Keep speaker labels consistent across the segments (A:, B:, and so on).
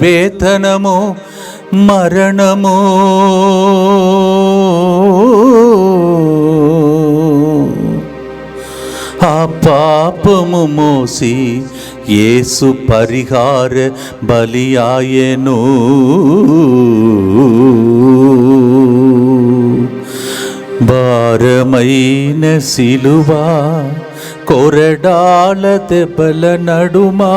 A: వేతనము మరణము. ఆ పాపము మోసి యేసు పరిహార బలియాయను. భారమైన సిలువా కొరడాల దెబ్బల నడుమా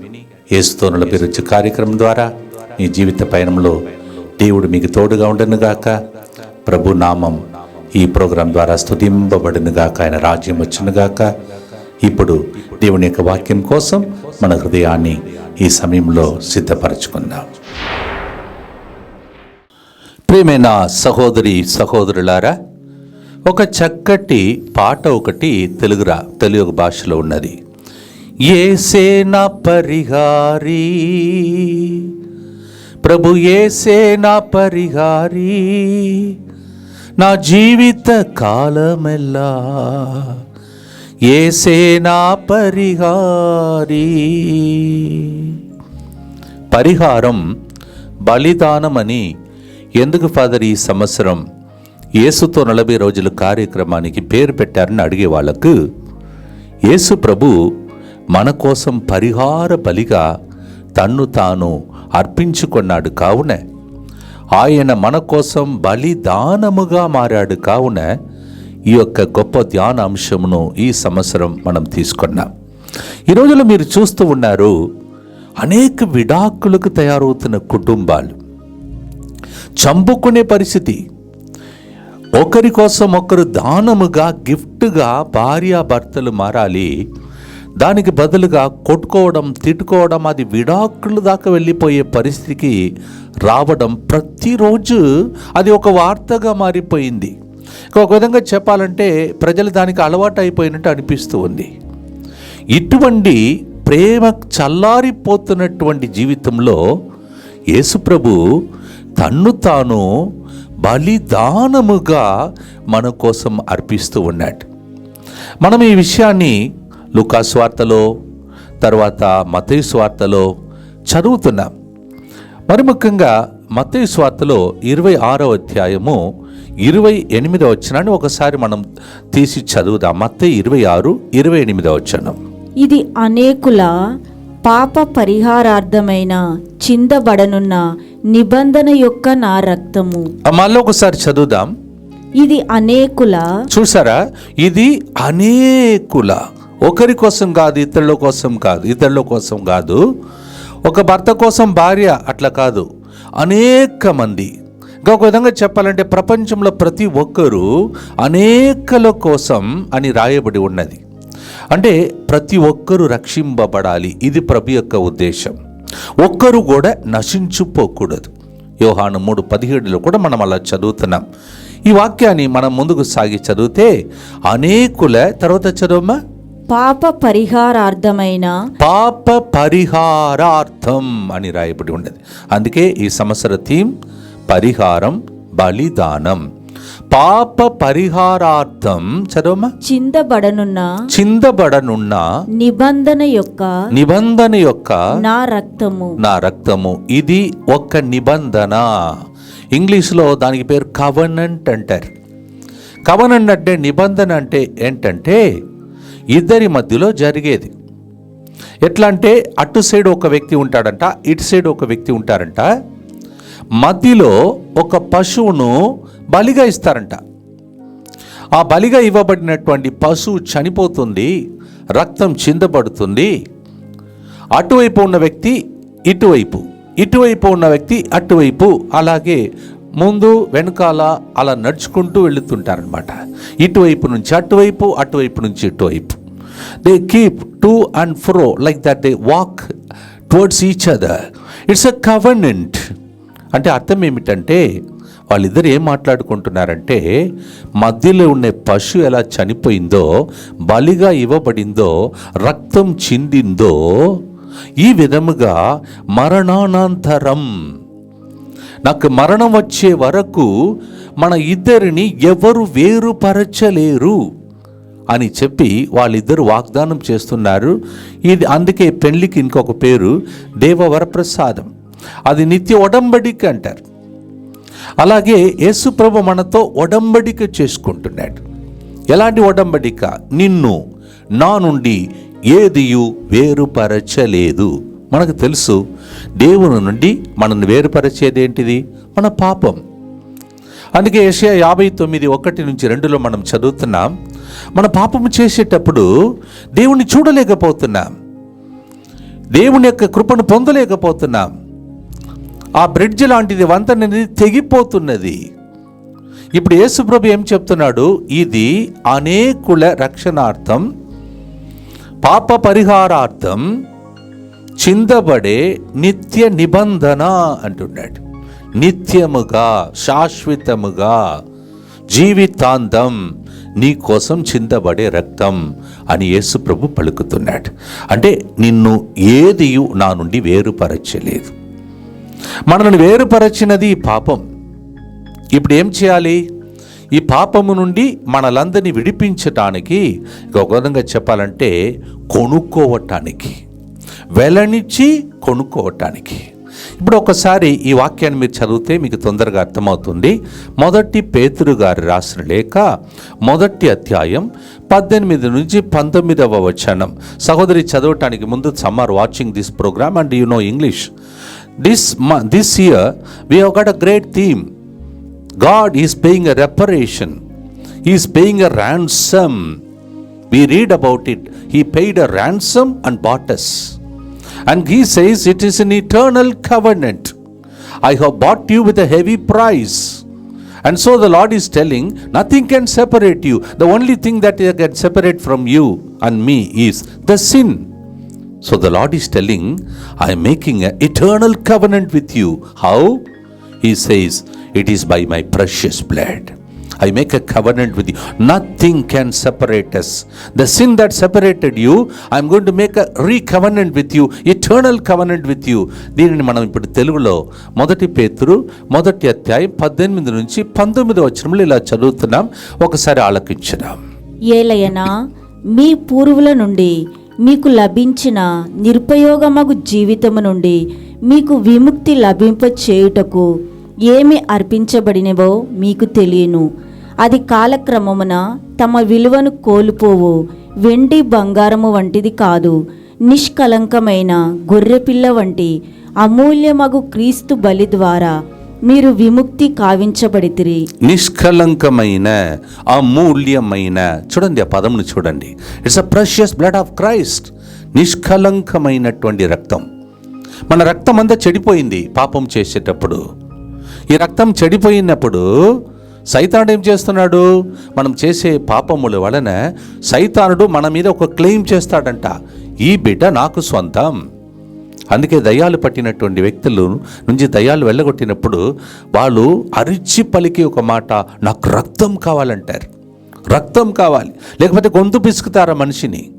A: ఏసుతోనుల పిరుచు కార్యక్రమం ద్వారా మీ జీవిత పయనంలో దేవుడు మీకు తోడుగా ఉండనుగాక. ప్రభు నామం ఈ ప్రోగ్రాం ద్వారా స్థుతింపబడినగాక ఆయన రాజ్యం వచ్చినగాక. ఇప్పుడు దేవుని యొక్క వాక్యం కోసం మన హృదయాన్ని ఈ సమయంలో సిద్ధపరచుకుందాం. ప్రియమైన సహోదరి సహోదరులారా ఒక చక్కటి పాట ఒకటి తెలుగురా తెలుగు భాషలో ఉన్నది. ఏసేన పరిహారీ ప్రభు ఏసేన పరిహారీ నా జీవిత కాలమెల్లా ఏసేనా పరిహారీ పరిహారం బలిదానమని ఎందుకు ఫాదర్ ఈ సంవత్సరం యేసుతో నలభై రోజుల కార్యక్రమానికి పేరు పెట్టారని అడిగే వాళ్ళకు యేసు ప్రభు మన కోసం పరిహార బలిగా తన్ను తాను అర్పించుకున్నాడు కావున. ఆయన మన కోసం బలిదానముగా మారాడు కావున ఈ యొక్క గొప్ప ధ్యాన అంశమును ఈ సంవత్సరం మనం తీసుకున్నాం. ఈ రోజుల్లో మీరు చూస్తూ ఉన్నారు అనేక విడాకులకు తయారవుతున్న కుటుంబాలు. చంపుకునే పరిస్థితి. ఒకరి కోసం ఒకరు దానముగా గిఫ్ట్గా భార్యాభర్తలు మారాలి. దానికి బదులుగా కొట్టుకోవడం తిట్టుకోవడం అది విడాకులు దాకా వెళ్ళిపోయే పరిస్థితికి రావడం ప్రతిరోజు అది ఒక వార్తగా మారిపోయింది. ఒక విధంగా చెప్పాలంటే ప్రజలు దానికి అలవాటు అయిపోయినట్టు అనిపిస్తూ ఉంది. ఇటువంటి ప్రేమ చల్లారిపోతున్నటువంటి జీవితంలో యేసుప్రభు తన్ను తాను బలిదానముగా మన కోసం అర్పిస్తూ ఉన్నాడు. మనం ఈ విషయాన్ని లుకా స్వార్తలో తర్వాత మతయి స్వార్తలో చదువుతున్నాం. మరి ముఖ్యంగా మత్తయి స్వార్తలో ఇరవై ఆరో అధ్యాయము ఇరవై ఎనిమిదో వచ్చినాన్ని ఒకసారి మనం తీసి చదువుదాం. మత్తయి ఇరవై ఆరు ఇరవై ఎనిమిదో వచ్చనం
B: ఇది అనేకుల పాప పరిహారార్థమైన చిందబడనున్న నిబంధన యొక్క నా రక్తము.
A: మళ్ళీ ఒకసారి చదువుదాం.
B: ఇది అనేకుల
A: చూసారా? ఇది అనేకుల ఒకరి కోసం కాదు ఇతరుల కోసం కాదు ఇతరుల కోసం కాదు. ఒక భర్త కోసం భార్య అట్లా కాదు. అనేక మంది. ఇంకా ఒక విధంగా చెప్పాలంటే ప్రపంచంలో ప్రతి ఒక్కరూ అనేకల కోసం అని రాయబడి ఉన్నది. అంటే ప్రతి ఒక్కరూ రక్షింపబడాలి. ఇది ప్రభు యొక్క ఉద్దేశం. ఒక్కరు కూడా నశించుపోకూడదు. యోహాను మూడు పదిహేడులో కూడా మనం అలా చదువుతున్నాం. ఈ వాక్యాన్ని మనం ముందుకు సాగి చదివితే అనేకుల తర్వాత చదవమ్మా?
B: పాప పరిహారార్థమైన
A: పాప పరిహారార్థం అని రాయబడి ఉండేది అందుకే ఈ సంవత్సర థీమ్ పరిహారం బలిదానం. పాప పరిహారార్థం చదవమ్మా.
B: చిందబడనున్న
A: చిందబడనున్న
B: నిబంధన యొక్క
A: నిబంధన యొక్క
B: నా రక్తము.
A: నా రక్తము. ఇది ఒక్క నిబంధన. ఇంగ్లీష్లో దానికి పేరు కవనెంట్ అంటారు. కవనెంట్ అంటే నిబంధన అంటే ఏంటంటే ఇద్దరి మధ్యలో జరిగేది. ఎట్లా అంటే అటు సైడ్ ఒక వ్యక్తి ఉంటాడంట ఇటు సైడ్ ఒక వ్యక్తి ఉంటారంట. మధ్యలో ఒక పశువును బలిగా ఇస్తారంట. ఆ బలిగా ఇవ్వబడినటువంటి పశువు చనిపోతుంది రక్తం చిందబడుతుంది. అటువైపు ఉన్న వ్యక్తి ఇటువైపు ఇటువైపు ఉన్న వ్యక్తి అటువైపు అలాగే ముందు వెనకాల అలా నడుచుకుంటూ వెళుతుంటారనమాట ఇటువైపు నుంచి అటువైపు అటువైపు నుంచి ఇటువైపు. They keep to and fro like that they walk towards each other it's a covenant అంటే అర్థం ఏమిటంటే వాళ్ళిద్దరు ఏం మాట్లాడుకుంటున్నారంటే మధ్యలో ఉండే పశువు ఎలా చనిపోయిందో బలిగా ఇవ్వబడిందో రక్తం చిందిందో ఈ విధముగా మరణానంతరం. నాకు మరణం వచ్చే వరకు మన ఇద్దరిని ఎవరు వేరుపరచలేరు. అని చెప్పి వాళ్ళిద్దరు వాగ్దానం చేస్తున్నారు. ఇది అందుకే పెళ్ళికి ఇంకొక పేరు దేవవరప్రసాదం. అది నిత్య ఒడంబడిక అంటారు. అలాగే యేసుప్రభు మనతో ఒడంబడిక చేసుకుంటున్నాడు. ఎలాంటి ఒడంబడిక? నిన్ను నా నుండి ఏదియు వేరుపరచలేదు. మనకు తెలుసు దేవుని నుండి మనల్ని వేరుపరిచేది ఏంటిది? మన పాపం. అందుకే ఏషియా యాభై తొమ్మిది ఒకటి నుంచి రెండులో మనం చదువుతున్నాం. మన పాపము చేసేటప్పుడు దేవుణ్ణి చూడలేకపోతున్నాం. దేవుని యొక్క కృపను పొందలేకపోతున్నాం. ఆ బ్రిడ్జ్ లాంటిది వంతెన అనేది తెగిపోతున్నది. ఇప్పుడు యేసుప్రభు ఏం చెప్తున్నాడు? ఇది అనేకుల రక్షణార్థం పాప పరిహారార్థం చిందబడే నిత్య నిబంధన అంటున్నాడు. నిత్యముగా శాశ్వతముగా జీవితాంతం నీ కోసం చిందబడే రక్తం అని యేసుప్రభు పలుకుతున్నాడు. అంటే నిన్ను ఏది నా నుండి వేరుపరచలేదు. మనల్ని వేరుపరచినది ఈ పాపం. ఇప్పుడు ఏం చేయాలి? ఈ పాపము నుండి మనలందరినీ విడిపించటానికి ఒక విధంగా చెప్పాలంటే కొనుక్కోవటానికి వెలనిచ్చి కొనుక్కోవటానికి. ఇప్పుడు ఒకసారి ఈ వాక్యాన్ని మీరు చదివితే మీకు తొందరగా అర్థమవుతుంది. మొదటి పేతురు గారు రాసిన లేఖ మొదటి అధ్యాయం పద్దెనిమిది నుంచి పంతొమ్మిదవ వచనం. సహోదరి చదవటానికి ముందు some are watching this program and you know English. This this year we have got a great theme. God is paying a reparation. Is paying a ransom ransom. Read about it he paid a ransom and bought us. And he says it is an eternal covenant. I have bought you with a heavy price. And so the Lord is telling, nothing can separate you. The only thing that can separate from you and me is the sin. So the Lord is telling, I am making an eternal covenant with you. How? He says, It is by my precious blood. I make a covenant with you nothing can separate us. The sin that separated you I'm going to make a re covenant with you eternal covenant with you దీనిని మనం ఇప్పుడు తెలుగులో మొదటి పేతురు మొదటి అధ్యాయం పద్దెనిమిది నుంచి పంతొమ్మిది వచ్చరంలో ఇలా చదువుతున్నాం. ఒకసారి ఆలకించుదాం.
B: ఏలయనా మీ పూర్వుల నుండి మీకు లభించిన నిరుపయోగమగు జీవితము నుండి మీకు విముక్తి లభింప చేయుటకు ఏమి అర్పించబడినవో మీకు తెలియను. అది కాలక్రమమున తమ విలువను కోల్పోవు వెండి బంగారము వంటిది కాదు నిష్కలంకమైన గొర్రెపిల్ల వంటి అమూల్యమగు క్రీస్తు బలి ద్వారా మీరు విముక్తి కావించబడితిరి.
A: నిష్కలంకమైన అమూల్యమైన చూడండి ఆ పదమును చూడండి. It's a precious blood of Christ నిష్కలంకమైనటువంటి రక్తం. మన రక్తం అంతా చెడిపోయింది పాపం చేసేటప్పుడు. ఈ రక్తం చెడిపోయినప్పుడు సైతానుడు ఏం చేస్తున్నాడు? మనం చేసే పాపముల వలన సైతానుడు మన మీద ఒక క్లెయిమ్ చేస్తాడంట. ఈ బిడ్డ నాకు సొంతం అందుకే దయ్యాలు పట్టినటువంటి వ్యక్తులు నుంచి దయ్యాలు వెళ్ళగొట్టినప్పుడు వాళ్ళు అరిచి పలికి ఒక మాట నాకు రక్తం కావాలంటారు. రక్తం కావాలి. లేకపోతే గొంతు పిసుకుతారా మనిషిని?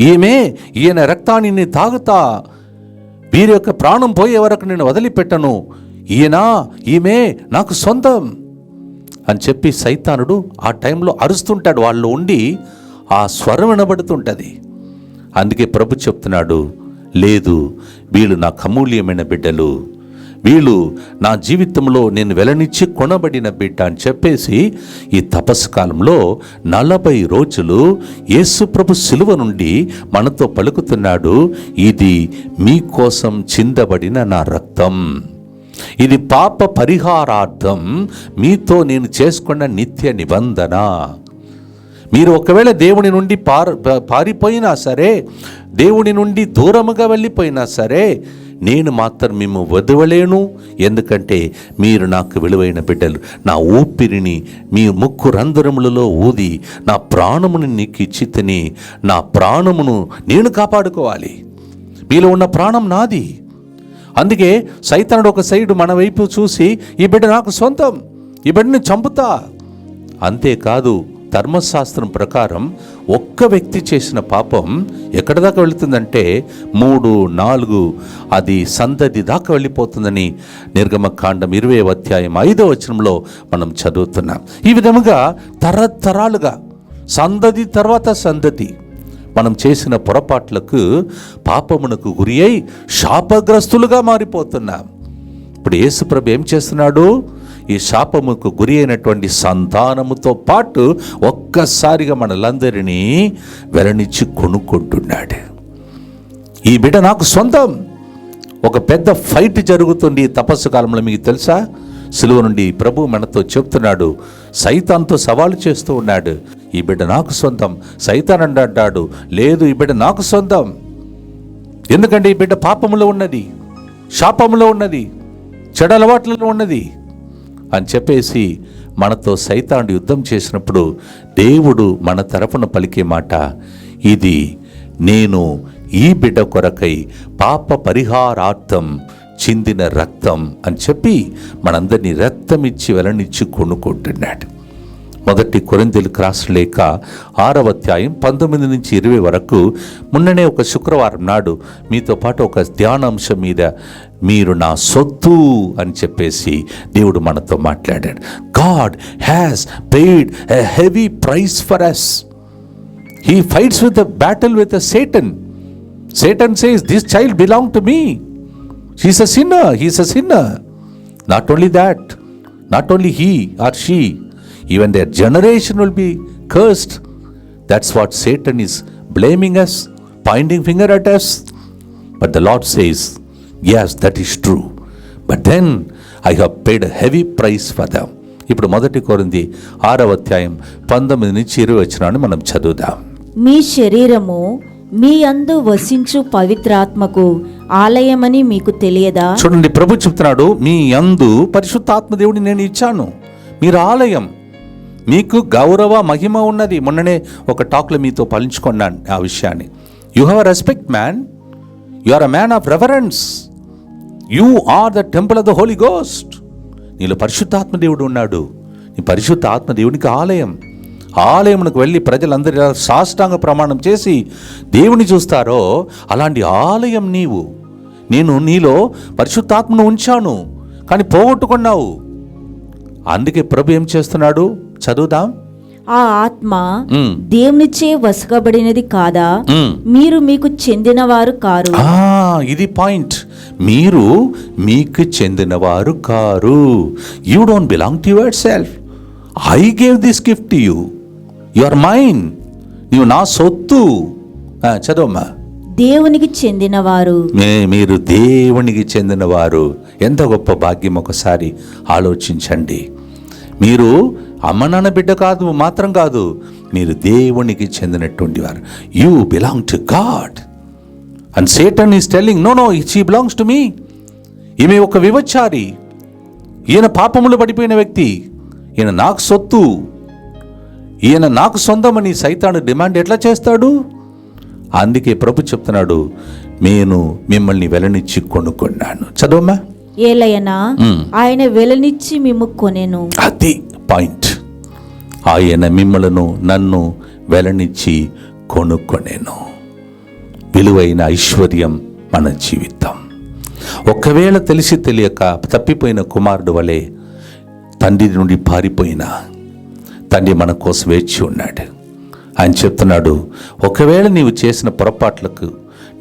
A: ఈమె ఈయన రక్తాన్ని నేను తాగుతా. వీరి యొక్క ప్రాణం పోయే వరకు నేను వదిలిపెట్టను. ఈయన ఈమె నాకు సొంతం అని చెప్పి సైతానుడు ఆ టైంలో అరుస్తుంటాడు. వాళ్ళు ఉండి ఆ స్వరం వినబడుతుంటుంది. అందుకే ప్రభు చెప్తున్నాడు లేదు వీళ్ళు నా అమూల్యమైన బిడ్డలు. వీళ్ళు నా జీవితంలో నేను వెలనిచ్చి కొనబడిన బిడ్డ అని చెప్పేసి ఈ తపస్సు కాలంలో నలభై రోజులు యేసుప్రభు శిలువ నుండి మనతో పలుకుతున్నాడు ఇది మీకోసం చిందబడిన నా రక్తం. ఇది పాప పరిహారార్థం. మీతో నేను చేసుకున్న నిత్య నిబంధన. మీరు ఒకవేళ దేవుని నుండి పార పారిపోయినా సరే దేవుని నుండి దూరముగా వెళ్ళిపోయినా సరే నేను మాత్రం మేము వదవలేను. ఎందుకంటే మీరు నాకు విలువైన బిడ్డలు. నా ఊపిరిని మీ ముక్కు రంధ్రములలో ఊది నా ప్రాణమును నీకు ఇచ్చి తిని నా ప్రాణమును నేను కాపాడుకోవాలి. మీలో ఉన్న ప్రాణం నాది. అందుకే సైతనుడు ఒక సైడు మన వైపు చూసి ఈ బిడ్డ నాకు సొంతం ఈ బిడ్డని చంపుతా. అంతేకాదు ధర్మశాస్త్రం ప్రకారం ఒక్క వ్యక్తి చేసిన పాపం ఎక్కడి దాకా వెళుతుందంటే మూడు నాలుగు అది సంతతి దాకా వెళ్ళిపోతుందని నిర్గమకాండం ఇరవై అధ్యాయం ఐదో వచనంలో మనం చదువుతున్నాం. ఈ విధముగా తరతరాలుగా సందతి తర్వాత సందతి మనం చేసిన పొరపాట్లకు పాపమునకు గురి అయి శాపగ్రస్తులుగా మారిపోతున్నాం. ఇప్పుడు యేసుప్రభు ఏం చేస్తున్నాడు? ఈ శాపముకు గురి అయినటువంటి సంతానముతో పాటు ఒక్కసారిగా మనలందరినీ వెలనిచ్చి కొనుక్కుంటున్నాడు. ఈ బిడ్డ నాకు సొంతం. ఒక పెద్ద ఫైట్ జరుగుతుంది ఈ తపస్సు కాలంలో మీకు తెలుసా? సిలువ నుండి ప్రభు మనతో చెప్తున్నాడు. సైతాన్తో సవాలు చేస్తూ ఉన్నాడు. ఈ బిడ్డ నాకు సొంతం. సైతాన్ అంటాడు లేదు ఈ బిడ్డ నాకు సొంతం. ఎందుకంటే ఈ బిడ్డ పాపములో ఉన్నది శాపములో ఉన్నది చెడు అలవాట్లలో ఉన్నది అని చెప్పేసి మనతో సైతాండు యుద్ధం చేసినప్పుడు దేవుడు మన తరపున పలికే మాట ఇది నేను ఈ బిడ్డ కొరకై పాప పరిహారార్థం చిందిన రక్తం అని చెప్పి మనందరినీ రక్తం ఇచ్చి వెలనిచ్చి కొనుక్కుంటున్నాడు. మొదటి కొరింతలు క్రాస్ లేక ఆరవ అధ్యాయం పంతొమ్మిది నుంచి ఇరవై వరకు మొన్ననే ఒక శుక్రవారం నాడు మీతో పాటు ఒక ధ్యానాంశం మీద మీరు నా సొత్తు అని చెప్పేసి దేవుడు మనతో మాట్లాడాడు. God has paid a heavy price for us he fights with battle with Satan Satan says this child belong to me he's a sinner he's a sinner not only that not only he or she even their generation will be cursed that's what Satan and is blaming us pointing finger at us but the Lord says yes that is true but then I have paid heavy price for them ఇప్పుడు మొదటి కోరింది ఆరవ అధ్యాయం పంతొమ్మిది నుంచి ఇరవై వచ్చినాన్ని మనం చదువుదాం.
B: మీ శరీరము మీ అందు వసించు పవిత్రాత్మకు ఆలయమని మీకు తెలియదా?
A: చూడండి ప్రభు చెప్తున్నాడు మీ అందు పరిశుద్ధాత్మ దేవుడిని నేను ఇచ్చాను. మీరు ఆలయం మీకు గౌరవ మహిమ ఉన్నది. మొన్ననే ఒక టాక్లో మీతో పలించుకున్నాను ఆ విషయాన్ని. You have respect man you are a man of reference you are the temple of the Holy Ghost నీలో పరిశుద్ధాత్మ దేవుడు ఉన్నాడు. నీ పరిశుద్ధ ఆత్మ దేవునికి ఆలయం. ఆలయమునకు వెళ్ళి ప్రజలందరూ ఎలా సాష్టాంగ ప్రమాణం చేసి దేవుని చూస్తారో అలాంటి ఆలయం నీవు. నేను నీలో పరిశుద్ధాత్మను ఉంచాను. కానీ పోగొట్టుకున్నావు. అందుకే ప్రభు ఏం చేస్తున్నాడు? చదువుదాం?
B: ఆ ఆత్మ
A: మ్,
B: దేవునిచే వసకబడినది కాదా. మీరు మీకు చెందినవారు కారు.
A: ఇది పాయింట్. మీరు మీకు చెందినవారు car. You don't belong to yourself I gave this gift to you you are mine నీవు నా సొత్తు. చదవమ్మా.
B: దేవునికి చెందినవారు.
A: మే మీరు దేవునికి చెందినవారు. ఎంత గొప్ప భాగ్యం ఒకసారి ఆలోచించండి. మీరు అమ్మ నాన్న బిడ్డ కాదు మాత్రం కాదు మీరు దేవునికి చెందినటువంటి వారు you belong to God and Satan is telling no no she belongs to me ఈమె ఒక వివచారి ఈయన పాపములు పడిపోయిన వ్యక్తి. ఈయన నాకు సొత్తు. ఈయన నాకు సొంతమని సైతాను డిమాండ్ ఎట్లా చేస్తాడు? అందుకే ప్రభు చెప్తున్నాడు నేను మిమ్మల్ని వెలనిచ్చి కొనుక్కున్నాను. చదవమ్మా.
B: ఏలయనా. ఆయన వెలనిచ్చి మిమ్ము కొనెను.
A: అది పాయింట్. ఆయన మిమ్మలను నన్ను వెలనిచ్చి కొనుక్కొనేను. విలువైన ఐశ్వర్యం మన జీవితం. ఒకవేళ తెలిసి తెలియక తప్పిపోయిన కుమారుడు వలె తండ్రి నుండి పారిపోయిన తండ్రి మన కోసం వేచి ఉన్నాడు. ఆయన చెప్తున్నాడు ఒకవేళ నీవు చేసిన పొరపాట్లకు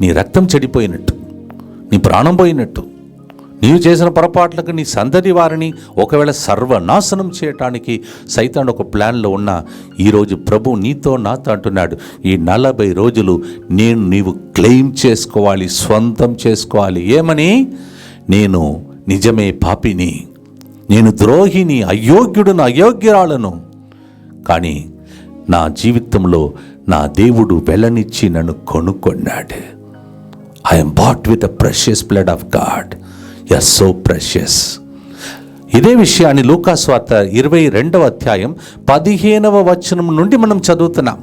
A: నీ రక్తం చెడిపోయినట్టు నీ ప్రాణం పోయినట్టు నీవు చేసిన పొరపాట్లకు నీ సందడి వారిని ఒకవేళ సర్వనాశనం చేయటానికి సైతాన్ ఒక ప్లాన్లో ఉన్న ఈరోజు ప్రభు నీతో నాతో అంటున్నాడు. ఈ నలభై రోజులు నేను నీవు క్లెయిమ్ చేసుకోవాలి స్వంతం చేసుకోవాలి. ఏమని? నేను నిజమే పాపిని. నేను ద్రోహిని అయోగ్యుడును అయోగ్యురాలను. కానీ నా జీవితంలో నా దేవుడు వెలనిచ్చి నన్ను కొనుక్కున్నాడు I'm bought with the precious blood of God's so precious ఇదే విషయాన్ని లూకాస్వార్త ఇరవై రెండవ అధ్యాయం పదిహేనవ వచనం నుండి మనం చదువుతున్నాం.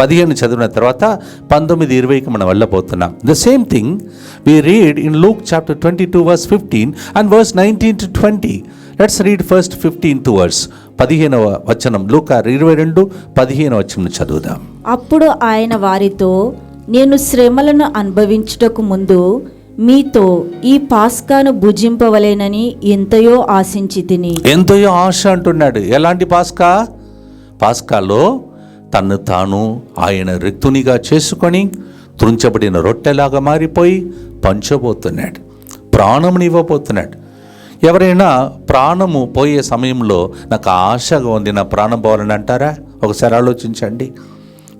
A: పదిహేను చదివిన తర్వాత పంతొమ్మిది ఇరవైకి మనం వెళ్ళబోతున్నాం. The same thing we read in Luke chapter twenty two verse fifteen and verse nineteen to twenty let's read first fifteen to verse పదిహేనవ వచనం లూక ఇరవై రెండు పదిహేను వచనం చదువుదాం.
B: అప్పుడు ఆయన వారితో నేను శ్రమలను అనుభవించుటకు ముందు మీతో ఈ పాస్కాను భుజింపవలేనని ఎంతయో ఆశించి తిని
A: ఎంతయో ఆశ అంటున్నాడు. ఎలాంటి పాస్కా? పాస్కాలో తన్ను తాను ఆయన రిక్తునిగా చేసుకొని త్రుంచబడిన రొట్టెలాగా మారిపోయి పంచబోతున్నాడు. ప్రాణమునివ్వబోతున్నాడు ఎవరైనా ప్రాణము పోయే సమయంలో నాకు ఆశగా ఉంది నా ప్రాణం పోవాలని అంటారా? ఒకసారి ఆలోచించండి.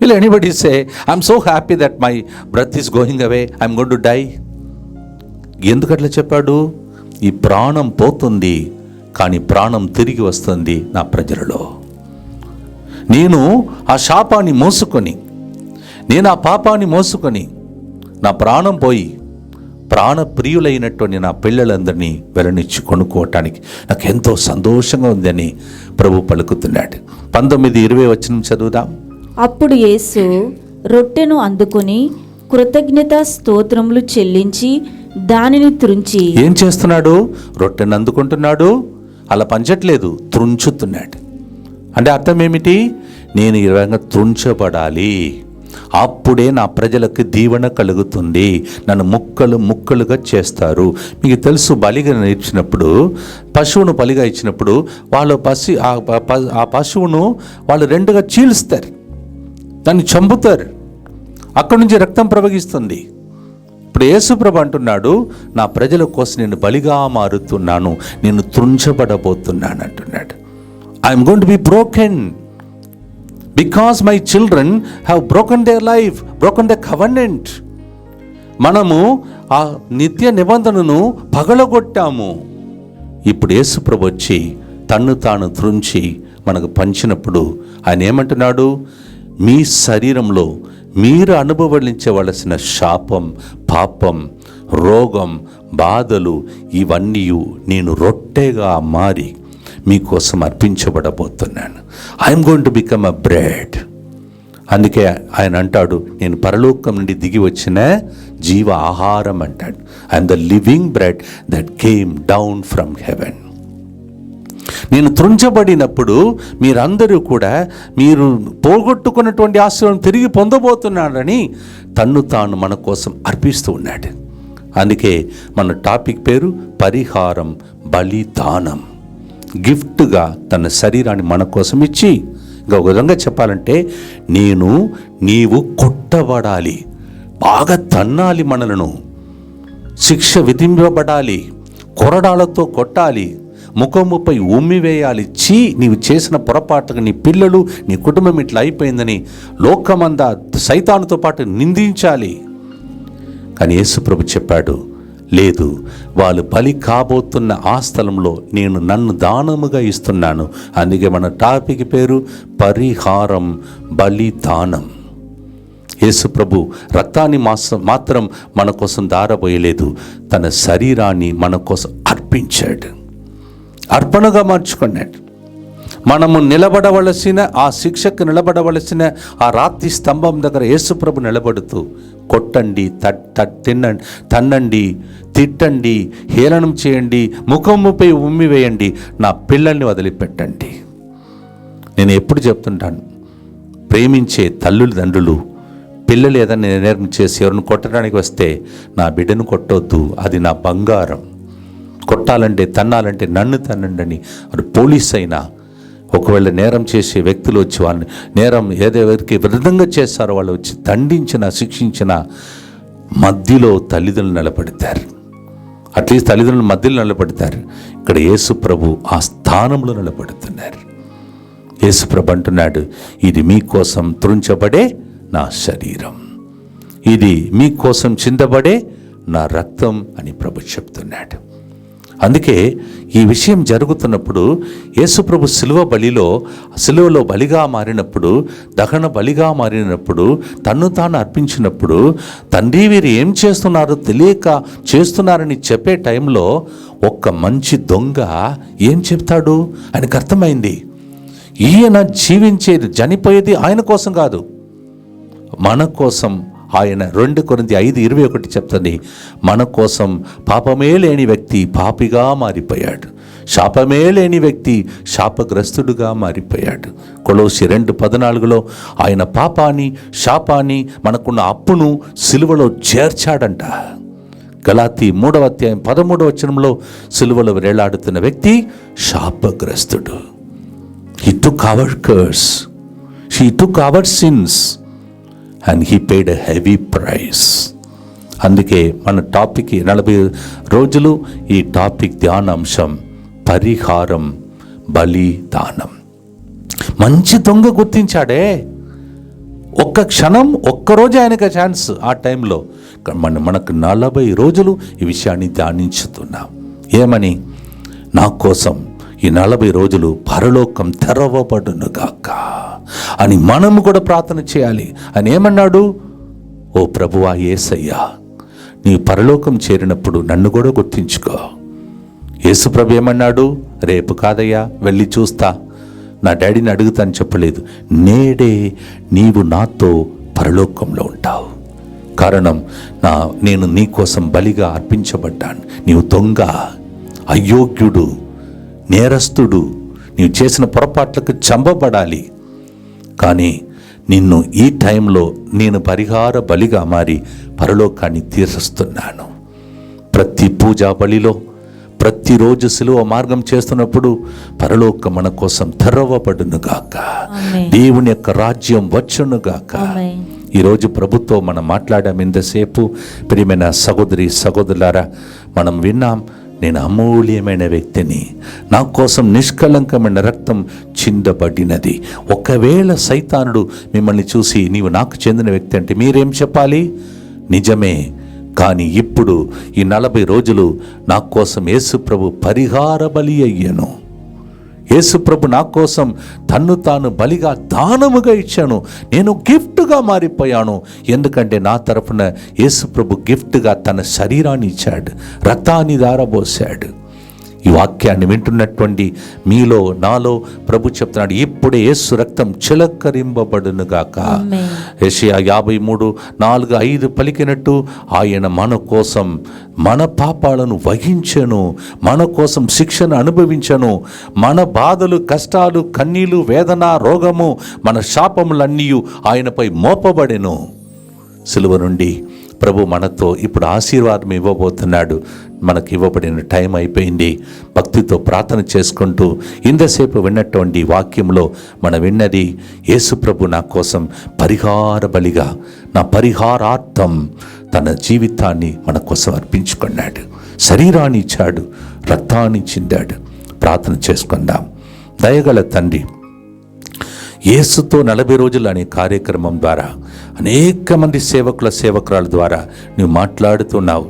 A: Will anybody say I'm so happy that my breath is going away I'm gonna die ఎందుకట్లా చెప్పాడు? ఈ ప్రాణం పోతుంది కానీ ప్రాణం తిరిగి వస్తుంది నా ప్రజలలో. నేను ఆ శాపాన్ని మోసుకొని నేను ఆ పాపాన్ని మోసుకొని నా ప్రాణం పోయి ప్రాణప్రియులైనటువంటి నా పిల్లలందరినీ వెలనిచ్చి కొనుక్కోవటానికి నాకు ఎంతో సంతోషంగా ఉందని ప్రభు పలుకుతున్నాడు. పంతొమ్మిది ఇరవై వచ్చిన చదువుదాం.
B: అప్పుడు యేసు రొట్టెను అందుకొని కృతజ్ఞత స్తోత్రములు చెల్లించి దానిని త్రుంచి
A: ఏం చేస్తున్నాడు? రొట్టెను అందుకుంటున్నాడు. అలా పంచట్లేదు త్రుంచుతున్నాడు. అంటే అర్థం ఏమిటి? నేను ఈ విధంగా త్రుంచబడాలి. అప్పుడే నా ప్రజలకు దీవెన కలుగుతుంది. నన్ను ముక్కలు ముక్కలుగా చేస్తారు. మీకు తెలుసు బలిగా ఇచ్చినప్పుడు పశువును బలిగా ఇచ్చినప్పుడు వాళ్ళు పసి ఆ పశువును వాళ్ళు రెండుగా చీలుస్తారు. దాన్ని చంపుతారు. అక్కడి నుంచి రక్తం ప్రవహిస్తుంది. ఇప్పుడు యేసుప్రభు అంటున్నాడు నా ప్రజల కోసం నేను బలిగా మారుతున్నాను నేను తృంచబడబోతున్నాను అంటున్నాడు. I'm gonna be broken because my children have broken their life broken the covenant మనము ఆ నిత్య నిబంధనను పగలగొట్టాము. ఇప్పుడు యేసుప్రభు వచ్చి తన్ను తాను త్రుంచి మనకు పంచినప్పుడు ఆయన ఏమంటున్నాడు? మీ శరీరంలో మీరు అనుభవించవలసిన శాపం పాపం రోగం బాధలు ఇవన్నీ నేను రొట్టెగా మారి మీకోసం అర్పించబడబోతున్నాను. I'm going to become a bread అందుకే ఆయన అంటాడు నేను పరలోకం నుండి దిగి వచ్చిన జీవ ఆహారం అంటాడు. And the living bread that came down from heaven నేను త్రుంచబడినప్పుడు మీరందరూ కూడా మీరు పోగొట్టుకున్నటువంటి ఆశలను తిరిగి పొందబోతున్నాడని తన్ను తాను మన కోసం అర్పిస్తూ ఉన్నాడు. అందుకే మన టాపిక్ పేరు పరిహారం బలిదానం. గిఫ్ట్గా తన శరీరాన్ని మన కోసం ఇచ్చి ఇంకా ఒక విధంగా చెప్పాలంటే నేను నీవు కొట్టబడాలి బాగా తన్నాలి మనలను శిక్ష విధింపబడాలి కొరడాలతో కొట్టాలి ముఖముపై ఉమ్మి వేయాలి. చీ నీవు చేసిన పొరపాటుకు నీ పిల్లలు నీ కుటుంబం ఇట్లా అయిపోయిందని లోకమందా సైతానుతో పాటు నిందించాలి. కానీ యేసుప్రభు చెప్పాడు లేదు వాళ్ళు బలి కాబోతున్న ఆ స్థలంలో నేను నన్ను దానముగా ఇస్తున్నాను. అందుకే మన టాపిక్ పేరు పరిహారం బలిదానం యేసుప్రభు రక్తాన్ని మాస మాత్రం మన కోసం దారబోయలేదు. తన శరీరాన్ని మన కోసం అర్పించాడు. అర్పణగా మార్చుకున్నాడు. మనము నిలబడవలసిన ఆ శిక్షకు నిలబడవలసిన ఆ రాత్రి స్తంభం దగ్గర యేసుప్రభు నిలబడుతూ కొట్టండి తట్ తట్ తిన్నండి తన్నండి తిట్టండి హేళనం చేయండి ముఖముపై ఉమ్మి వేయండి నా పిల్లల్ని వదిలిపెట్టండి. నేను ఎప్పుడు చెప్తుంటాను ప్రేమించే తల్లులు తండ్రులు పిల్లలు ఏదైనా నిర్ణయం చేసి ఎవరిని కొట్టడానికి వస్తే నా బిడ్డను కొట్టొద్దు అది నా బంగారం. కొట్టాలంటే తన్నాలంటే నన్ను తన్నండి అని పోలీస్ అయినా ఒకవేళ నేరం చేసే వ్యక్తులు వచ్చి వాళ్ళని నేరం ఏదెవరికి విరుద్ధంగా చేస్తారో వాళ్ళు వచ్చి దండించిన శిక్షించిన మధ్యలో తల్లిదండ్రులు నిలబడతారు. అట్లీస్ట్ తల్లిదండ్రులు మధ్యలో నిలబడతారు. ఇక్కడ యేసు ప్రభు ఆ స్థానంలో నిలబడుతున్నారు. యేసుప్రభు అంటున్నాడు ఇది మీకోసం త్రుంచబడే నా శరీరం. ఇది మీకోసం చిందబడే నా రక్తం అని ప్రభు చెప్తున్నాడు. అందుకే ఈ విషయం జరుగుతున్నప్పుడు యేసుప్రభు శిలువ బలిలో శిలువలో బలిగా మారినప్పుడు దహన బలిగా మారినప్పుడు తన్ను తాను అర్పించినప్పుడు తండ్రి వీరు ఏం చేస్తున్నారో తెలియక చేస్తున్నారని చెప్పే టైంలో ఒక్క మంచి దొంగ ఏం చెప్తాడు? ఆయనకు అర్థమైంది. ఈయన జీవించేది చనిపోయేది ఆయన కోసం కాదు. మన కోసం ఆయన రెండు కొరింది ఐదు ఇరవై ఒకటి చెప్తుంది మన కోసం పాపమే లేని వ్యక్తి పాపిగా మారిపోయాడు. శాపమే లేని వ్యక్తి శాపగ్రస్తుడుగా మారిపోయాడు. కొలోసి రెండు పద్నాలుగులో ఆయన పాపాన్ని శాపాన్ని మనకున్న అప్పును సిలువలో చేర్చాడంట. గలాతి మూడవ అధ్యాయం పదమూడవ వచనంలో సిలువలో వేలాడుతున్న వ్యక్తి శాపగ్రస్తుడు. He took our curse He took our sins and he paid a heavy price అందుకే మన టాపిక్ నలభై రోజులు ఈ టాపిక్ ధ్యానాంశం పరిహారం బలిదానం. మంచి దొంగ గుర్తించాడే. ఒక్క క్షణం ఒక్కరోజు ఆయనకు ఛాన్స్ ఆ టైంలో. మన మనకు నలభై రోజులు ఈ విషయాన్ని ధ్యానించుతున్నాం. ఏమని? నా కోసం ఈ నలభై రోజులు పరలోకం తెరవబడునుగాక. అని మనము కూడా ప్రార్థన చేయాలి. అని ఏమన్నాడు? ఓ ప్రభువా ఏసయ్యా నీ పరలోకం చేరినప్పుడు నన్ను కూడా గుర్తించుకో. యేసుప్రభు ఏమన్నాడు? రేపు కాదయ్యా వెళ్ళి చూస్తా. నా డాడీని అడుగుతాను చెప్పలేదు. నేడే నీవు నాతో పరలోకంలో ఉంటావు. కారణం నా నేను నీ కోసం బలిగా అర్పించబడ్డాను. నీవు దొంగ అయోగ్యుడు నేరస్తుడు. నీవు చేసిన పొరపాట్లకు చంపబడాలి. కానీ నిన్ను ఈ టైంలో నేను పరిహార బలిగా మారి పరలోకాన్ని తీరుస్తున్నాను ప్రతి పూజా బలిలో ప్రతిరోజు సిలువ మార్గం చేస్తున్నప్పుడు పరలోకం మన కోసం తెరవబడునుగాక. దేవుని యొక్క రాజ్యం వచ్చునుగాక. ఈరోజు ప్రభుత్వం మనం మాట్లాడాం ఇంతసేపు ప్రియమైన సహోదరి సహోదరులారా మనం విన్నాం నేను అమూల్యమైన వ్యక్తిని. నా కోసం నిష్కలంకమైన రక్తం చిందబడినది. ఒకవేళ సైతానుడు మిమ్మల్ని చూసి నీవు నాకు చెందిన వ్యక్తి అంటే మీరేం చెప్పాలి? నిజమే. కానీ ఇప్పుడు ఈ నలభై రోజులు నా కోసం యేసుప్రభు పరిహార బలి అయ్యను. యేసుప్రభు నా కోసం తన్ను తాను బలిగా దానముగా ఇచ్చాను. నేను గిఫ్ట్గా మారిపోయాను. ఎందుకంటే నా తరఫున యేసుప్రభు గిఫ్ట్గా తన శరీరాన్ని ఇచ్చాడు. రక్తాన్ని దారబోసాడు ఈ వాక్యాన్ని వింటున్నటువంటి మీలో నాలో ప్రభు చెప్తున్నాడు ఇప్పుడే యేసు రక్తం చిలకరింపబడునుగాక. యెషయా యాభై మూడు నాలుగు ఐదు పలికినట్టు ఆయన మన కోసం మన పాపాలను వహించెను మన కోసం శిక్షను అనుభవించను మన బాధలు కష్టాలు కన్నీలు వేదన రోగము మన శాపములన్నీ ఆయనపై మోపబడెను సిలువ నుండి ప్రభు మనతో ఇప్పుడు ఆశీర్వాదం ఇవ్వబోతున్నాడు. మనకు ఇవ్వబడిన టైం అయిపోయింది. భక్తితో ప్రార్థన చేసుకుంటూ ఇంతసేపు విన్నటువంటి వాక్యంలో మనం విన్నది యేసుప్రభు నా కోసం పరిహార బలిగా నా పరిహారార్థం తన జీవితాన్ని మన కోసం అర్పించుకున్నాడు. శరీరాన్ని ఇచ్చాడు రక్తాన్ని చిందాడు. ప్రార్థన చేసుకుందాం. దయగల తండ్రి యేసుతో నలభై రోజులు అనే కార్యక్రమం ద్వారా అనేక మంది సేవకుల సేవకురాల ద్వారా నువ్వు మాట్లాడుతున్నావు.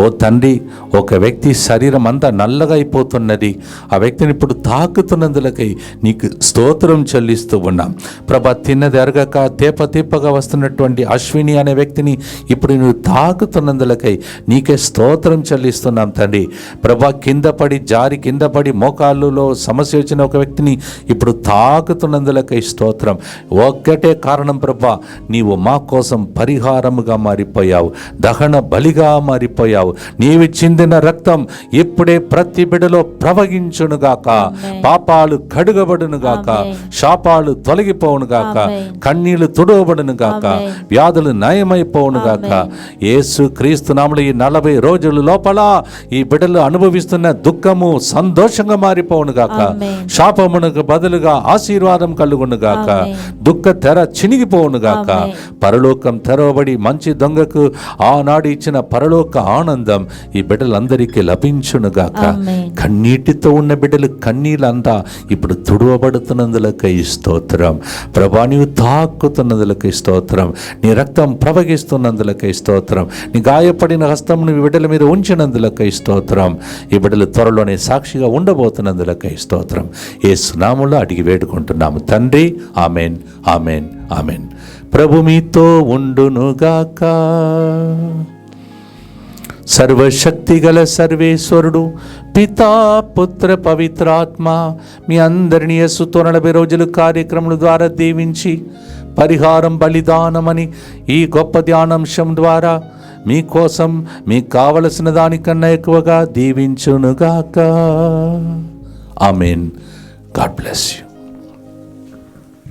A: ఓ తండ్రి ఒక వ్యక్తి శరీరం అంతా నల్లగా అయిపోతున్నది ఆ వ్యక్తిని ఇప్పుడు తాకుతున్నందులకై నీకు స్తోత్రం చెల్లిస్తూ ఉన్నాం. ప్రభా తిన్నది ఎరగక తేప తీపగా వస్తున్నటువంటి అశ్విని అనే వ్యక్తిని ఇప్పుడు నువ్వు తాకుతున్నందులకై నీకే స్తోత్రం చెల్లిస్తున్నాం తండ్రి. ప్రభా కింద పడి జారి కింద పడి మోకాళ్ళులో సమస్య వచ్చిన ఒక వ్యక్తిని ఇప్పుడు తాకుతున్నందులకై స్తోత్రం. ఒక్కటే కారణం ప్రభా నీవు మా కోసం పరిహారముగా మారిపోయావు దహన బలిగా మారిపోయావు. నీవి చిందిన రక్తం ఇప్పుడే ప్రతి బిడలో ప్రవహించునుగాక. పాపాలు కడుగబడునుగాక. శాపాలు తొలగిపోవునుగాక. కన్నీళ్ళు తుడవబడునుగాక. వ్యాధులు నయమైపోవునుగాక. యేసు క్రీస్తు నామలు ఈ నలభై రోజుల లోపల ఈ బిడ్డలు అనుభవిస్తున్న దుఃఖము సంతోషంగా మారిపోవునుగాక. శాపమునకు బదులుగా ఆశీర్వాదం కలుగునుగాక. దుఃఖ తెర చినిగిపోవునుగాక. పరలోకం తెరవబడి మంచి దొంగకు ఆనాడు ఇచ్చిన పరలోక ఆనందం ఈ బిడ్డలందరికీ లభించునుగాక. కన్నీటితో ఉన్న బిడ్డలు కన్నీళ్ళంతా ఇప్పుడు తుడవబడుతున్నందులకై స్తోత్రం. ప్రభా నీవు తాకుతున్నందులకై స్తోత్రం. నీ రక్తం ప్రవహిస్తున్నందులకై స్తోత్రం. నీ గాయపడిన హస్తం నీ బిడ్డల మీద ఉంచినందులకై స్తోత్రం. ఈ బిడ్డలు త్వరలోనే సాక్షిగా ఉండబోతున్నందులకై స్తోత్రం. ఏ సునాములో అడిగి వేడుకుంటున్నాము. తండ్రి ఆమెన్ ఆమెన్ ఆమెన్. ప్రభు మీతో ఉండునుగాక. సర్వశక్తిగల సర్వేశ్వరుడు పితా పుత్ర పవిత్రాత్మ మీ అందరిని యస్సుతో నలభై రోజులు కార్యక్రమం ద్వారా దీవించి పరిహారం బలిదానమని ఈ గొప్ప ధ్యానాంశం ద్వారా మీకోసం మీకు కావలసిన దానికన్నా ఎక్కువగా దీవించునుగాక. Amen God bless you.